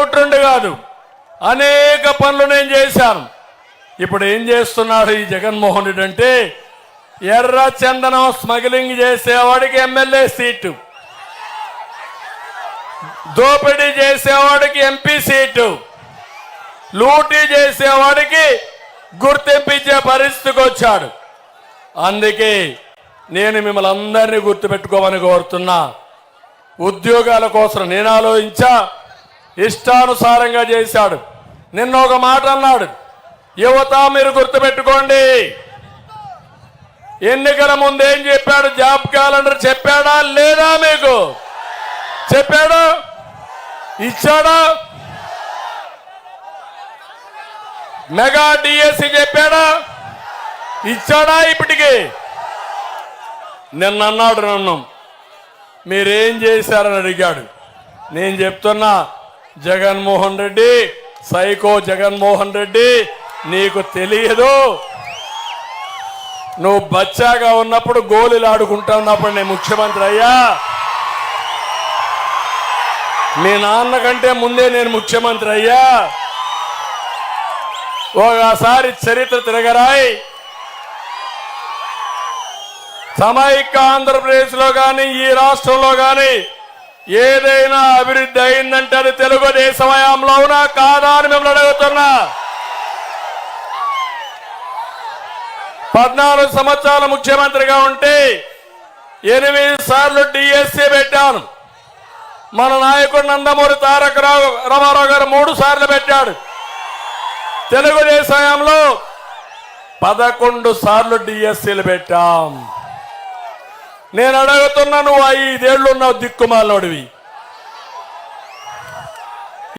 ఒకటి రెండు కాదు. అనేక పనులు నేను చేశాను. ఇప్పుడు ఏం చేస్తున్నాడు ఈ జగన్మోహన్ రెడ్డి అంటే ఎర్ర చందనం స్మగ్లింగ్ చేసేవాడికి ఎమ్మెల్యే సీటు. దోపిడీ చేసేవాడికి ఎంపీ సీటు. లూటీ చేసేవాడికి గుర్తింపించే పరిస్థితికి వచ్చాడు. అందుకే నేను మిమ్మల్ని అందరినీ గుర్తుపెట్టుకోమని కోరుతున్నా. ఉద్యోగాల కోసం నేను ఆలోచించా ఇష్టానుసారంగా చేశాడు. నిన్న ఒక మాట అన్నాడు. యువత మీరు గుర్తుపెట్టుకోండి. ఎన్నికల ముందు ఏం చెప్పాడు? జాబ్ క్యాలెండర్ చెప్పాడా? లేదా మీకు? చెప్పాడు? ఇచ్చాడా? మెగా డిఎస్సి చెప్పాడా? ఇచ్చాడా ఇప్పటికి? నిన్న అన్నాడు నన్ను. మీరేం చేశారని అడిగాడు. నేను చెప్తున్నా జగన్మోహన్ రెడ్డి సైకో జగన్మోహన్ రెడ్డి నీకు తెలియదు. నువ్వు బచ్చాగా ఉన్నప్పుడు గోళీలు ఆడుకుంటా ఉన్నప్పుడు నేను ముఖ్యమంత్రి అయ్యా. మీ నాన్న కంటే ముందే నేను ముఖ్యమంత్రి అయ్యా. ఒకసారి చరిత్ర తిరగరాయి. సమైక్య ఆంధ్రప్రదేశ్లో కానీ ఈ రాష్ట్రంలో కానీ ఏదైనా అభివృద్ధి అయిందంటే అది తెలుగుదేశం హయాంలో ఉన్నా కాదా అని మిమ్మల్ని అడుగుతున్నా. పద్నాలుగు సంవత్సరాల ముఖ్యమంత్రిగా ఉంటే ఎనిమిది సార్లు డిఎస్సీ పెట్టాను. మన నాయకుడు నందమూరి తారక రావు రామారావు గారు మూడు సార్లు పెట్టాడు. తెలుగుదేశంలో పదకొండు సార్లు డిఎస్సీలు పెట్టాం. నేను అడుగుతున్నాను నువ్వు ఐదేళ్ళు ఉన్నావు దిక్కుమాలోడివి